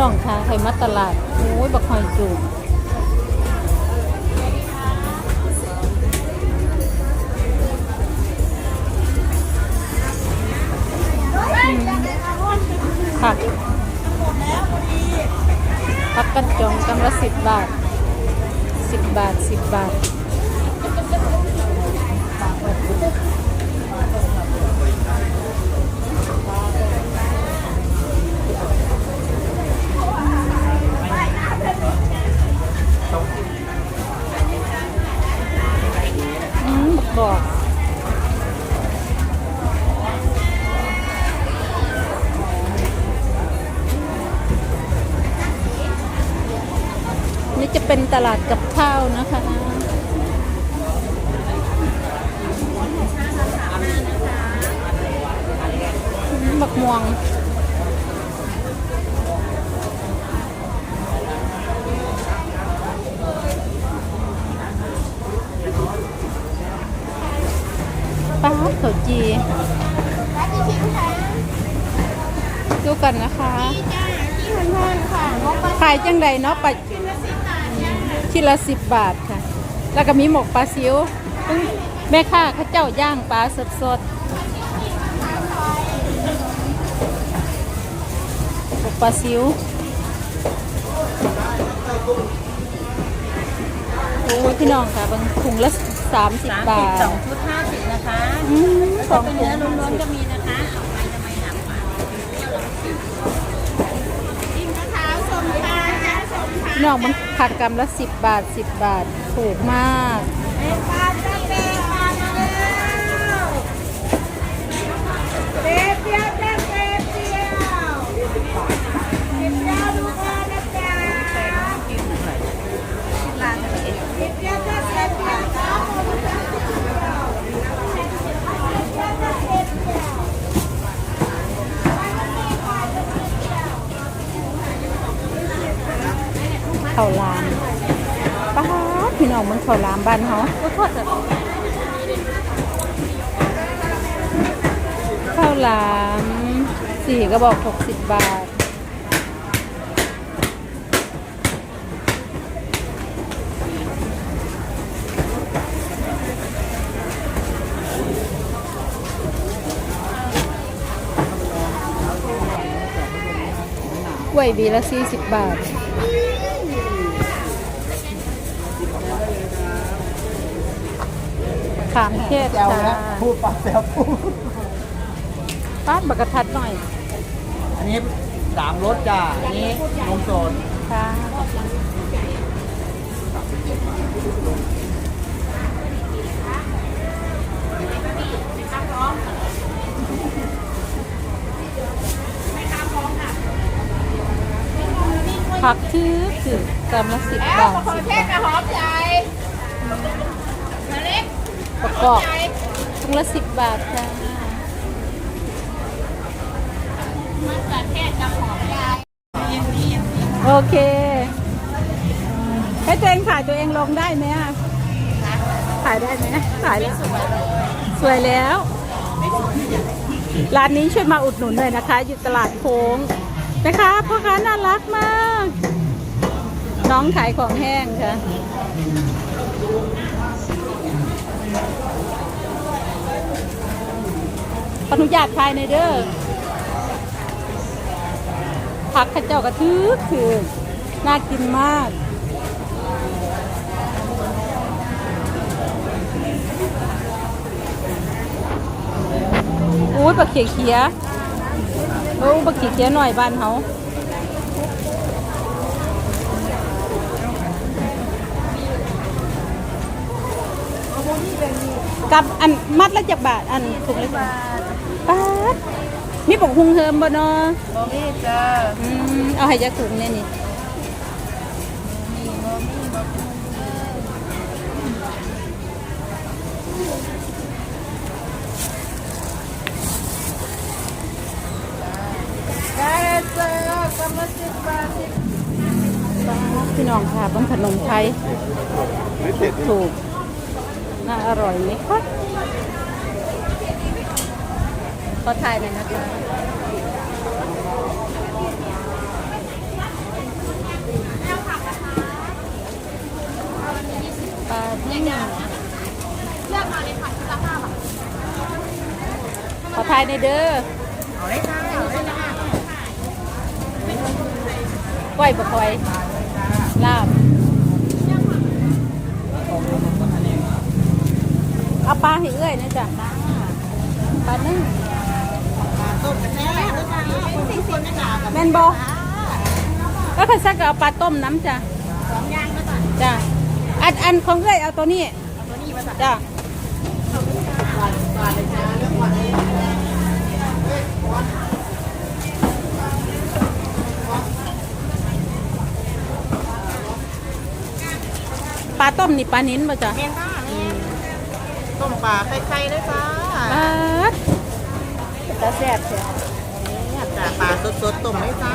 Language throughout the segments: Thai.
น้องค่ะไข่มัดตลาดโอ้ยบักหอยจูบผักผักกันจองกำละสิบบาทสิบบาทสิบบาท ลาดกับข้าวนะคะอืมบักม่วงป้าดเขาจีดูกันนะคะที่พันพันค่ะงบขายจังใดเนาะปลา ชิ้นละสิบบาทค่ะ แล้วก็มีหมกปลาซิวแม่ค้าเขาเจ้าย่างปลาสดสดๆหมกปลาซิวโอ้ยพี่น้องค่ะบางถุงละสามสิบบาทสองชุดห้าสิบนะคะอืมสถ้าองเป็นถุเนื้งอล้วนๆก็มีนะคะเอาไปทำไมหนักกว่าจิ้มมะพร้าวสมทานจ้าสมทาน พี่น้องมันผักกำละสิบบาทสิบบาทถูกมากเป็นปลาจ้าเป้ปลามาแล้วเปียวเปียวเปียวดูก่อนนะจ๊ะเป๊ะเปี้ยวจ้าเป๊ะเปี้ยวจ้า ข้าวหลามป้าพี่น้องมันข้าวหลามบ้านเขาก็ทอดข้าวหลามสี่กระบอกหกสิบบาทกล้วยบีละสี่สิบบาท ขามเทศแซวค่ะนะพูดปากแซวพูดป้าดบักกระทัดหน่อย อันนี้สามรสจ้า อันนี้นมสดค่ะผักทือคือกำละสิบบาทสิบบาท หอมใหญ่มาเล็ก ประ กอบถุงละสิบบาทค่ะมะเขือเทศกับหอมใหญ่โอเค ให้ตัวเองถ่ายตัวเองลงได้ไหมอะถ่ายได้ไหมถ่ายแล้ว สวยแล้ว ร้านนี้ช่วยมาอุดหนุนหน่อยนะคะ อยู่ตลาดโค้งนะคะพ่อค้าน่ารักมาก น้องขายของแห้งค่ะ ข อนุญาตภายในเด้อผักข้าเจ้ากระทึกคือ น่ากินมากอุ้ยบักเขียเขียโอ้บักเขียเขียหน่อยบ้านเขากับอันมัดละจากบาท อันถุงละบาท บาทมีบอกหุงเฮิมบ่เนาะบอมี่จ้าอืมเอาให้จักถุงเนี่ยนี่ได้จ้ากำลังสิบบาทสิบพี่น้องค่ะบนขนมไทยถูกๆน่าอร่อยไหมคะ เขาถ่ายใน่อยนะคปลาที่หนึ่งเลือกมาเลยค่ะที่ละห้าบาทขอถ่ายในเด้อเอาเลยค่ะเอาเลยค่ะก้อยบะคอย ลาบ เอาปลาหิ้เอื้อยนะจ๊ะปลานึ่ง สี่สิบนะจ๊ะแม่นบอก็คือซักก็เอาปลาต้มน้ำจ้ะสองอย่างนะจ๊ะจ้ะอันอันของเอื้อยเอาตัวนี้ตัวนี้มาจ๊ะจ้ะปลาต้มนี่ปลานิ้นป่ะจ๊ะเมนต้าแม่ต้มปลาไข่ๆเลยจ้าปลาตาแซ่บเชียวเนี่ย จ้ะปลาสดๆต้มเลยจ้า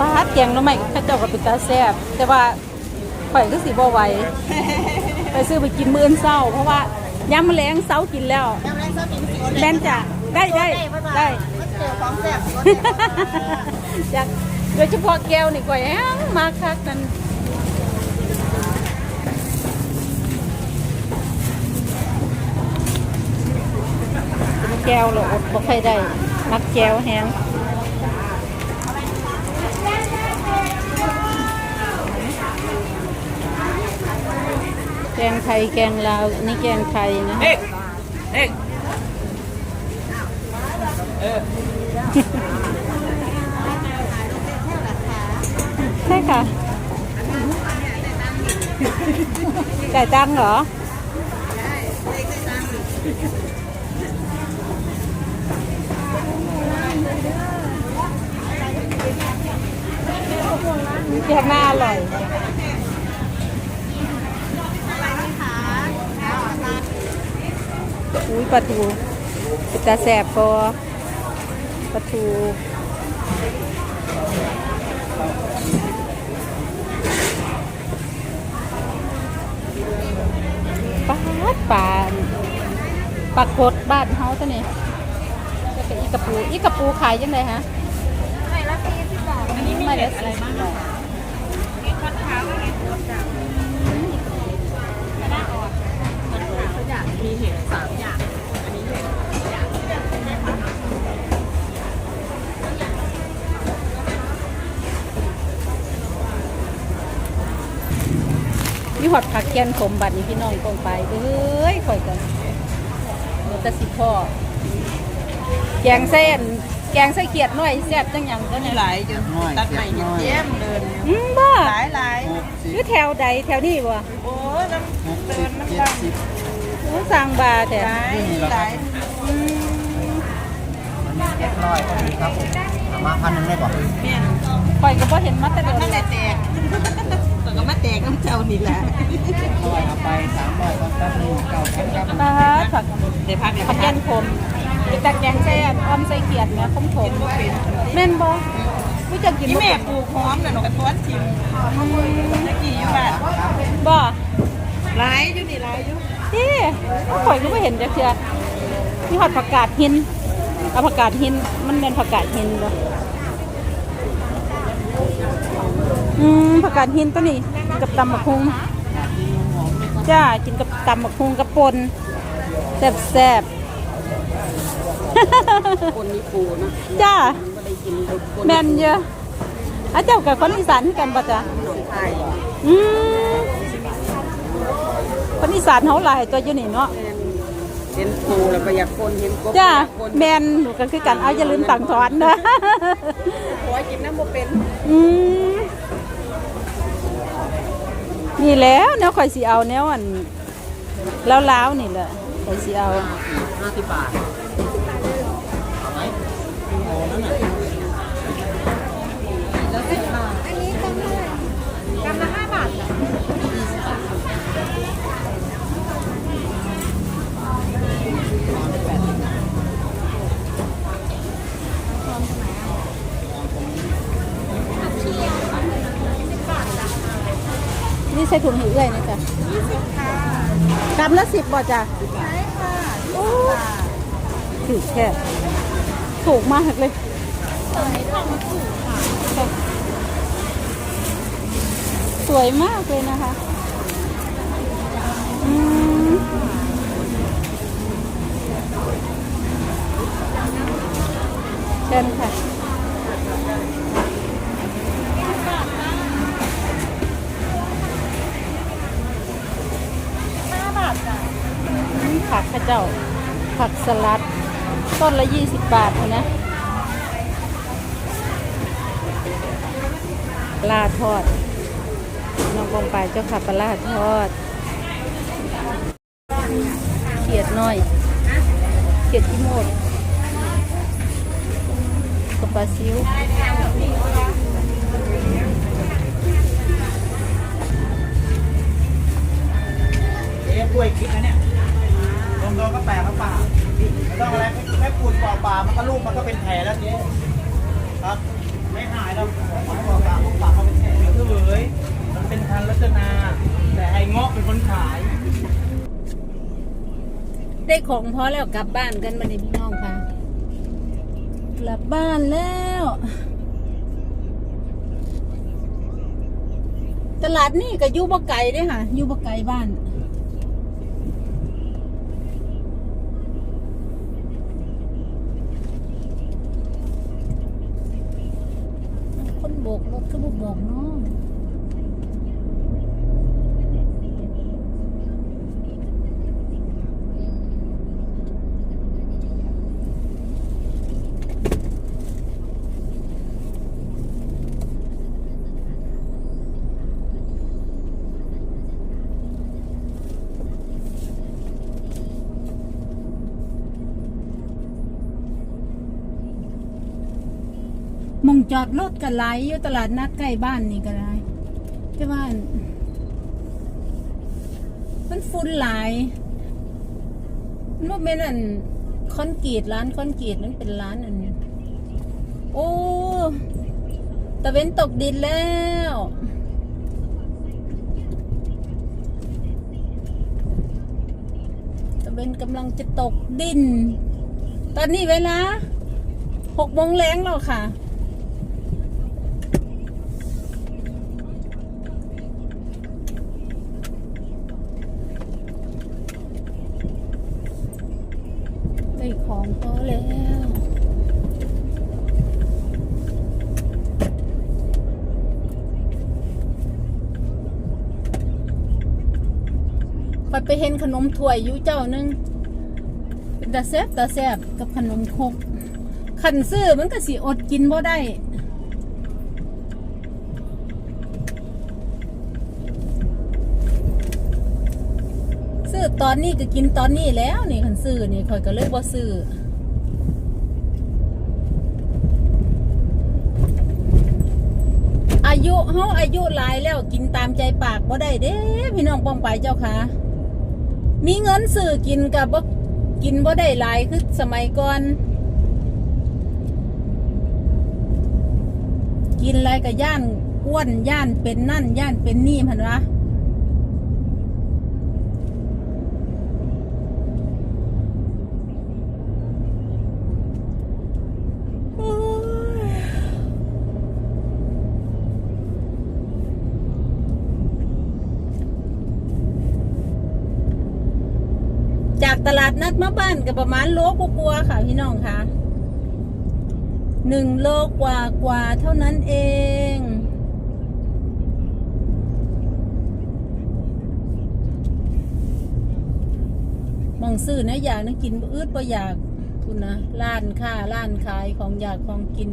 ปลาแกงหน้ำใหม่ข้าเจ้าก็เป็นตาแซ่บแต่ว่าข่อยก็สิบ่ไหวไปซื้อไปกินมื้ออนเช้า เพราะว่ายามมะแรงเช้ากินแล้วจำแรงเซอร์กินสิแม่นจ้ะได้ได้ได้มันเจอของแซ่บจาก โดยเฉพาะแก้วนี่ก่อยแอ้งมาคักนั่นเป็นแก้วเราอดบ่ค่อยได้ มักแก้วแห้งแกงไทยแกงลาวอันนี่แกงไทยนะเอ็กเอ็ก ใช่ค่ะจ่ายตังค์เหรอแกงหน้าอร่อยอุ้ยปลาทูเป็นตาแสบพอปลาทู ปลาปลาปลากดบ้านเฮาตัวนี้จะเป็นอีกระปูอีกระปูขายยังไงฮะไม่ละสี่สิบบาทอันนี้มีไม่เห็ได้ดอะไรบ้างสิบบาทมีทอดขาวเห็ดรสจัดไม่ได้ออกมันขาวอย่างมีเห็ดสามอย่าง อันนี้เห็ดอย่าง มี หอดผักแกนขมบัดนี้พี่น้องกองไปเอ้ยข่อยกันเมื่อแตสิพ่อแกงเส้น แกงไส้เกียดหน่อยแซ่บจังหยังตัวนี้หลายจนตัดใหม่เห็ดเยี่ยมเดินอืมบ่หลายหลายอยู่แถวใดแถวนี้บ่โอ้ยน้ำเดินน้ำดังโอ้สั่งบาแต่หลายหลายอืมเรียบร้อยครับผมเอา มาพันหนึ่งได้ป่ะแม่นข่อยก็บ่เห็นมาแต่มันเดินั่นนแหละแตกมันก็มาแตกน้ำเจ้านี่แหละร้อยเอาไปสามร้อยก็แป๊บนึงเก้าพันครับปลาผักเดี๋ยวพักเดี๋ยวผัพักกแกนขมเป็นตะแกงแซ่บอ้อมไส้เกียดแม่ขมขมแม่นบ่ผู้จะกินที่บ่แม่ปลูกหอมน่ะหนูกระต้วนชิมตะกี้อยู่บ้านบ่หลายอยู่นี่หลายอยู่ที่ข่อยก็บ่เห็นจักเทื่อมีหอดผักกาดหิน เอาผักกาดหินมันเป็นผักกาดหินบ่อืมผักกาดหินตัวนี้กับตำบักหุ่งจ้ากินกับตำบักหุ่งกับปนแซ่บแซ่บคนมีปูนะๆจ้าก็ได้กินคนแม่นเยอะอาเจ้ากับคนอีสานคือกันปะจ๊ะหนองไทยอืมคนอีสานเขาหลายตัวอยู่นี่เนาะ เห็นปูแล้วก็อยากคนเห็นกบจ้าอยากคนแมนหนูก็คือกันเอาอย่าลืมตังถอนนะขอกินน้ำโมเป็นอืมนี่แหล้วแนวข่อยสิเอาแนวอันล้าวๆนี่แหละข่อยสิเอา ห้าสิบบาทเอาไหมโอ้นั่นน่ะ แล้วสิบบาทอันนี้กำละกำละห้าบาท นี่ใส่ถุงหิวเอื้อยนะจ๊ะยี่สิบค่ะกำละสิบบ่จ้ะใช่ค่ะถูกแค่ถูกมากเลยสวยมากเลยนะคะอืมเชิญค่ะ ผักข้าเจ้า ผักสลัด ต้นละยี่สิบบาทนะปลาทอด น้องบองไปเจ้าค่ะปลาทอด เขียดน้อย เขียดที่โมดกับปลาซิวเอ๊ะกล้วยคิดนะเนี่ย ลงโดนก็แปลกก็ป่าไม่ต้องอะไรแค่ปูดปอกปามันก็ลูกมันก็เป็นแผลแล้วเจ๊ครับ ไม่หายแล้วปอกปากปากปากเขาเป็นแผลเดียวเฉยมันเป็นพันลักษณะแต่ไอ้เงาะเป็นคนขาย ได้ของพอแล้วกลับบ้านกันมาในพี่น้องค่ะ กลับบ้านแล้วตลาดนี่ก็อยู่บ่ไกลเด้ค่ะอยู่บ่ไกลบ้าน คนโบกรถก็บุกบกเนาะหม อดรถกันหลายอยู่ตลาดนัดใกล้บ้านนี่ก็ได้แต่ว่ามันฝุ่นหลายมันบ่แม่นอันคอนกรีตร้านคอนกรีตนันเป็นร้านอันโอ้ตะเว้นตกดินแล้วตะเวนกำลังจะตกดิน ตอนนี้เวลาหกโมงแรงแล้วค่ะ ของก็แล้ว ไปไปเห็นขนมถ้วยอยู่เจ้านึงเป็นตาแซบตาแซบกับขนมคกขันซื้อมันก็สิอดกินบ่ได้ ซื้อ ตอนนี้ก็กินตอนนี้แล้วนี่ขันซื้อนี่คอยก็เลยบ่ซื้ออายุเฮาอายุหลายแล้วกินตามใจปากบ่ได้เด้พี่น้องป้องไปเจ้าค่ะ มีเงินซื้อกินกับบ่กินบ่ได้หลายคือสมัยก่อน กินอะไรก็ย่านอ้วนย่านเป็นนั่นย่านเป็นนี่พันวะโอ้ยจากตลา ดนัดมาบ้านก็ประมาณโลกว่าๆค่ะพี่น้องค่ะหนึ่งโลกว่ากว่าเท่านั้นเอง มองซื้อนะอยากนะกินอืดบ่อยากคุณนะร้านค้าร้านขายของอยากของกิน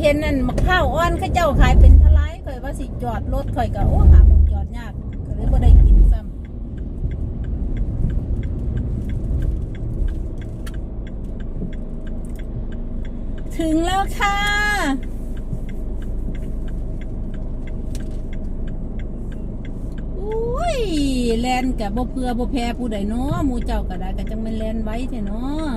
เห็นนั่นมะพร้าวอ่อนเขาเจ้าขายเป็นทลายข่อยว่าสิจอดรถข่อยก็โอ้หาหมองจอดยากก็เลยบ่ได้กินซ้ำถึงแล้วค่ะอุ้ยแลนกับบ่เพื่อบ่แพ้ผู้ใดเนาะหมูเจ้าก็ได้ก็จังม่นแลนไว้แท้เนาะ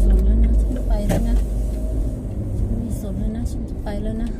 สนแล้วนะฉันจะไปแล้วนะฉันมีสนแล้วนะฉันจะไปแล้วนะ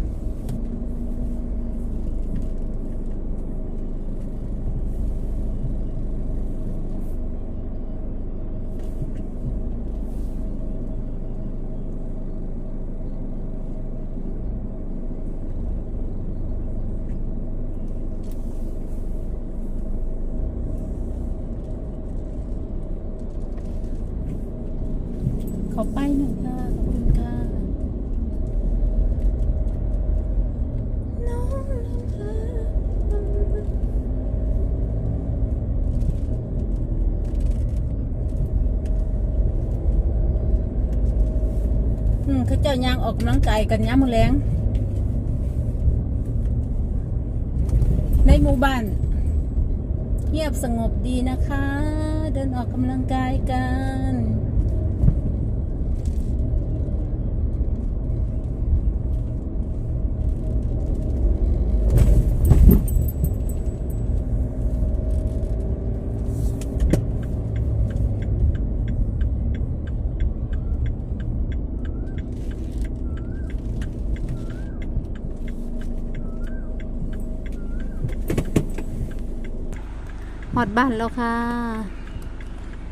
ขอไปหน่อยค่ะ ขอบคุณค่ะ น้องน้ำตาอืมเขาเจ้ายางออกกำลังกายกันย้ำมือแรงในหมู่บ้าน เงียบสงบดีนะคะ เดินออกกำลังกายกัน ห อดบ้านแล้วค่ะ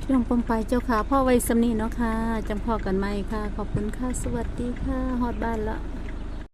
พี่น้องปมไปเจ้าค่ะพ่อไว้สำนีเนาะค่ะจำพอกันไหมค่ะ ขอบคุณค่ะ สวัสดีค่ะฮอดบ้านแล้ว